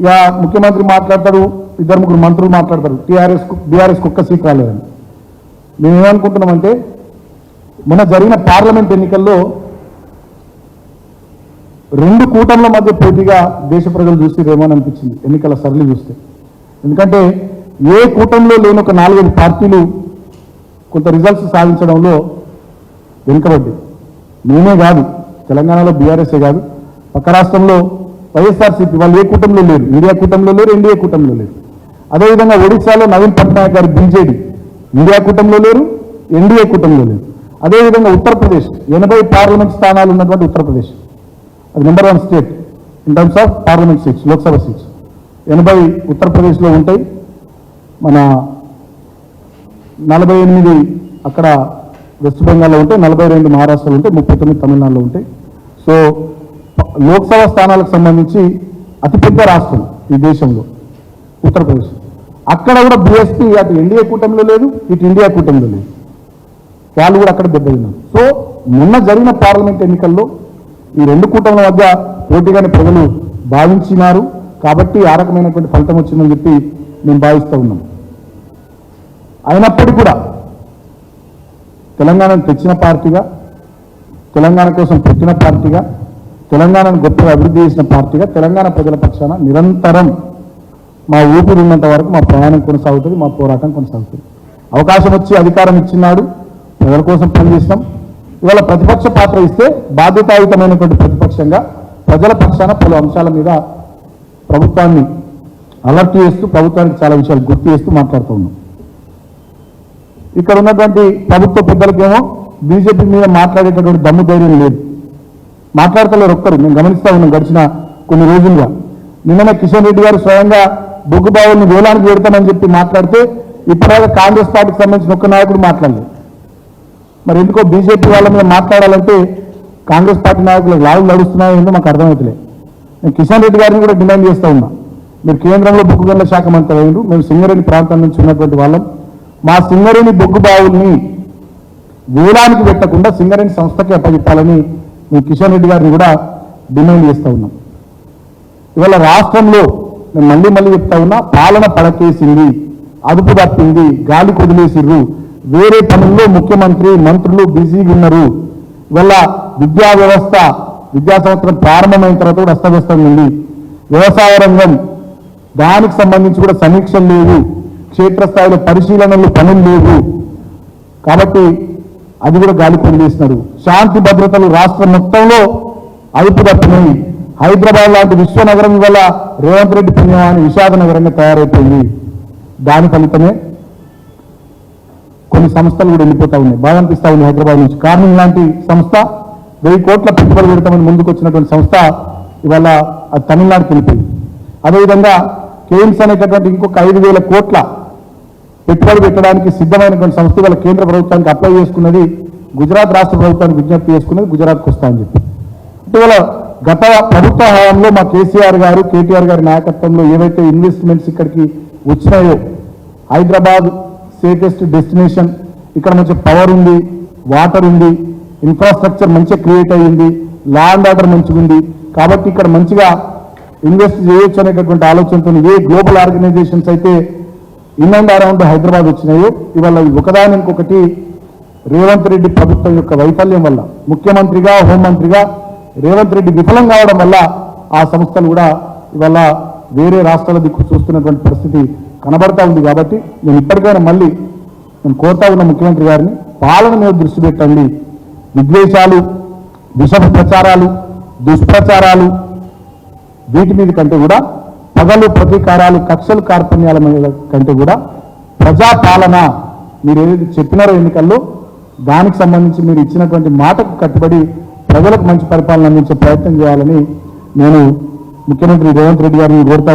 ఇక ముఖ్యమంత్రి మాట్లాడతాడు ఇద్దరు ముగ్గురు మంత్రులు మాట్లాడతారు. టీఆర్ఎస్ బీఆర్ఎస్ కుక్క సీట్ రాలేదని. మేము ఏమనుకుంటున్నామంటే మొన్న జరిగిన పార్లమెంట్ ఎన్నికల్లో రెండు కూటముల మధ్య పోటీగా దేశ ప్రజలు చూసిరేమో అని అనిపించింది ఎన్నికల సరళి చూస్తే. ఎందుకంటే ఏ కూటమిలో లేని ఒక నాలుగైదు పార్టీలు కొంత రిజల్ట్స్ సాధించడంలో వెనుకబడ్డాయి. మేమే కాదు తెలంగాణలో బీఆర్ఎస్ఏ కాదు పక్క రాష్ట్రంలో వైఎస్ఆర్సీపీ వాళ్ళు ఏ కూటమిలో లేరు? ఇండియా కూటమిలో లేరు ఎన్డీఏ కూటమిలో లేరు. అదేవిధంగా ఒడిశాలో నవీన్ పట్నాయక్ గారు బీజేడీ. ఇండియా కూటమిలో లేరు ఎన్డీఏ కూటమిలో లేరు. అదేవిధంగా ఉత్తరప్రదేశ్ ఎనభై పార్లమెంట్ స్థానాలు ఉన్నటువంటి ఉత్తరప్రదేశ్. అది number one state in terms of parliament seats Lok Sabha seats ఎనభై ఉత్తరప్రదేశ్లో ఉంటాయి. మన నలభై ఎనిమిది అక్కడ వెస్ట్ బెంగాల్లో ఉంటాయి నలభై రెండు మహారాష్ట్రలో ఉంటాయి ముప్పై తొమ్మిది తమిళనాడులో ఉంటాయి. సో లోక్సభ స్థానాలకు సంబంధించి అతిపెద్ద రాష్ట్రం ఈ దేశంలో ఉత్తరప్రదేశ్. అక్కడ కూడా బీఎస్పీ అటు ఎన్డీఏ కూటమిలో లేదు ఇటు ఇండియా కూటమిలో లేదు. వాళ్ళు కూడా అక్కడ దెబ్బతిన్నారు సో మొన్న జరిగిన పార్లమెంట్ ఎన్నికల్లో ఈ రెండు కూటముల మధ్య పోటీగానే ప్రజలు భావించినారు. కాబట్టి ఆ రకమైనటువంటి ఫలితం వచ్చిందని చెప్పి మేము భావిస్తూ ఉన్నాం. అయినప్పటికీ కూడా తెలంగాణను తెచ్చిన పార్టీగా తెలంగాణ కోసం పెట్టిన పార్టీగా తెలంగాణను గొప్పగా అభివృద్ధి చేసిన పార్టీగా తెలంగాణ ప్రజల పక్షాన నిరంతరం మా ఊపిరి ఉన్నంత వరకు మా ప్రయాణం కొనసాగుతుంది మా పోరాటం కొనసాగుతుంది. అవకాశం వచ్చి అధికారం ఇచ్చినాడు ప్రజల కోసం పనిచేసినాం. ఇవాళ ప్రతిపక్ష పాత్ర ఇస్తే బాధ్యతాయుతమైనటువంటి ప్రతిపక్షంగా ప్రజల పక్షాన పలు అంశాల మీద ప్రభుత్వాన్ని అలర్ట్ చేస్తూ ప్రభుత్వానికి చాలా విషయాలు గుర్తు చేస్తూ మాట్లాడుతూ ఉన్నాం. ఇక్కడ ఉన్నటువంటి ప్రభుత్వ పెద్దలకేమో బీజేపీ మీద మాట్లాడేటటువంటి దమ్ము ధైర్యం లేదు. మాట్లాడతలేరు ఒక్కరు మేము గమనిస్తా ఉన్నాం గడిచిన కొన్ని రోజులుగా. నిన్ననే కిషన్ రెడ్డి గారు స్వయంగా బొగ్గు బావుల్ని వేలానికి పెడతామని చెప్పి మాట్లాడితే ఇప్పటిదాకా కాంగ్రెస్ పార్టీకి సంబంధించిన ఒక్క నాయకుడు మాట్లాడలేదు. మరి ఎందుకో బీజేపీ వాళ్ళ మీద మాట్లాడాలంటే కాంగ్రెస్ పార్టీ నాయకులకు లాభం నడుస్తున్నాయో ఏంటో మాకు అర్థమవుతలే నేను కిషన్ రెడ్డి గారిని కూడా డిమాండ్ చేస్తా ఉన్నా. మీరు కేంద్రంలో బొగ్గు గనుల శాఖ మంత్రి అయ్యిండు మేము సింగరేణి ప్రాంతం నుంచి ఉన్నటువంటి వాళ్ళం. మా సింగరేణి బొగ్గు బావుల్ని వేలానికి పెట్టకుండా సింగరేణి సంస్థకి అప్పచెప్పాలని మేము కిషన్ రెడ్డి గారిని కూడా డిమాండ్ చేస్తూ ఉన్నాం. ఇవాళ రాష్ట్రంలో నేను మళ్ళీ మళ్ళీ చెప్తా ఉన్నా పాలన పడకేసింది అదుపు తప్పింది గాలి కొదిలేసిర్రు వేరే పనుల్లో ముఖ్యమంత్రి మంత్రులు బిజీగా ఉన్నారు. ఇవాళ విద్యా వ్యవస్థ విద్యా సంవత్సరం ప్రారంభమైన తర్వాత కూడా అస్తవ్యస్తంగా ఉంది. వ్యవసాయ రంగం దానికి సంబంధించి కూడా సమీక్షలు లేవు. క్షేత్రస్థాయిలో పరిశీలనలు పనులు లేవు. కాబట్టి అది కూడా గాలి పొందేసినారు శాంతి భద్రతలు రాష్ట్రం మొత్తంలో అదుపు తప్పినాయి హైదరాబాద్ లాంటి విశ్వనగరం వల్ల రేవంత్ రెడ్డి పుణ్యమాని విషాద నగరంగా తయారైపోయింది. దాని ఫలితమే కొన్ని సంస్థలు కూడా వెళ్ళిపోతా ఉన్నాయి. బాగా అనిపిస్తా ఉంది హైదరాబాద్ నుంచి. కారణం లాంటి సంస్థ వెయ్యి కోట్ల పెట్టుబడి పెడతామని ముందుకు వచ్చినటువంటి సంస్థ ఇవాళ అది తమిళనాడుకి వెళ్ళిపోయింది. అదేవిధంగా కేమ్స్ అనేటటువంటి ఇంకొక ఐదు వేల కోట్ల పెట్టుబడి పెట్టడానికి సిద్ధమైనటువంటి సంస్థ వాళ్ళ కేంద్ర ప్రభుత్వానికి అప్లై చేసుకున్నది గుజరాత్ రాష్ట్ర ప్రభుత్వానికి విజ్ఞప్తి చేసుకున్నది గుజరాత్కి వస్తా అని చెప్పి. ఇటీవల గత ప్రభుత్వ హయాంలో మా కేసీఆర్ గారు కేటీఆర్ గారి నాయకత్వంలో ఏవైతే ఇన్వెస్ట్మెంట్స్ ఇక్కడికి వచ్చినాయో హైదరాబాద్ సేఫెస్ట్ డెస్టినేషన్ ఇక్కడ మంచి పవర్ ఉంది వాటర్ ఉంది ఇన్ఫ్రాస్ట్రక్చర్ మంచిగా క్రియేట్ అయ్యింది లా అండ్ ఆర్డర్ మంచిగా ఉంది. కాబట్టి ఇక్కడ మంచిగా ఇన్వెస్ట్ చేయొచ్చు అనేటటువంటి ఆలోచనతో ఏ గ్లోబల్ ఆర్గనైజేషన్స్ అయితే ఇన్ అండ్ అరౌండ్ హైదరాబాద్ వచ్చినాయో. ఇవాళ ఒకదాని ఇంకొకటి రేవంత్ రెడ్డి ప్రభుత్వం యొక్క వైఫల్యం వల్ల ముఖ్యమంత్రిగా హోంమంత్రిగా రేవంత్ రెడ్డి విఫలం కావడం వల్ల ఆ సంస్థలు కూడా ఇవాళ వేరే రాష్ట్రాల దిక్కు చూస్తున్నటువంటి పరిస్థితి కనబడతా ఉంది కాబట్టి నేను ఇప్పటికైనా మళ్ళీ నేను కోరుతా ఉన్న ముఖ్యమంత్రి గారిని పాలన మీద దృష్టి పెట్టండి. విద్వేషాలు విషభ ప్రచారాలు దుష్ప్రచారాలు వీటి మీద కంటే కూడా పగలు ప్రతీకారాలు కక్షలు కార్పణ్యాల మీద కంటే కూడా ప్రజాపాలన మీరు ఏదైతే చెప్పినారో ఎన్నికల్లో దానికి సంబంధించి మీరు ఇచ్చినటువంటి మాటకు కట్టుబడి ప్రజలకు మంచి పరిపాలన అందించే ప్రయత్నం చేయాలని నేను ముఖ్యమంత్రి రేవంత్ రెడ్డి గారిని కోరుతా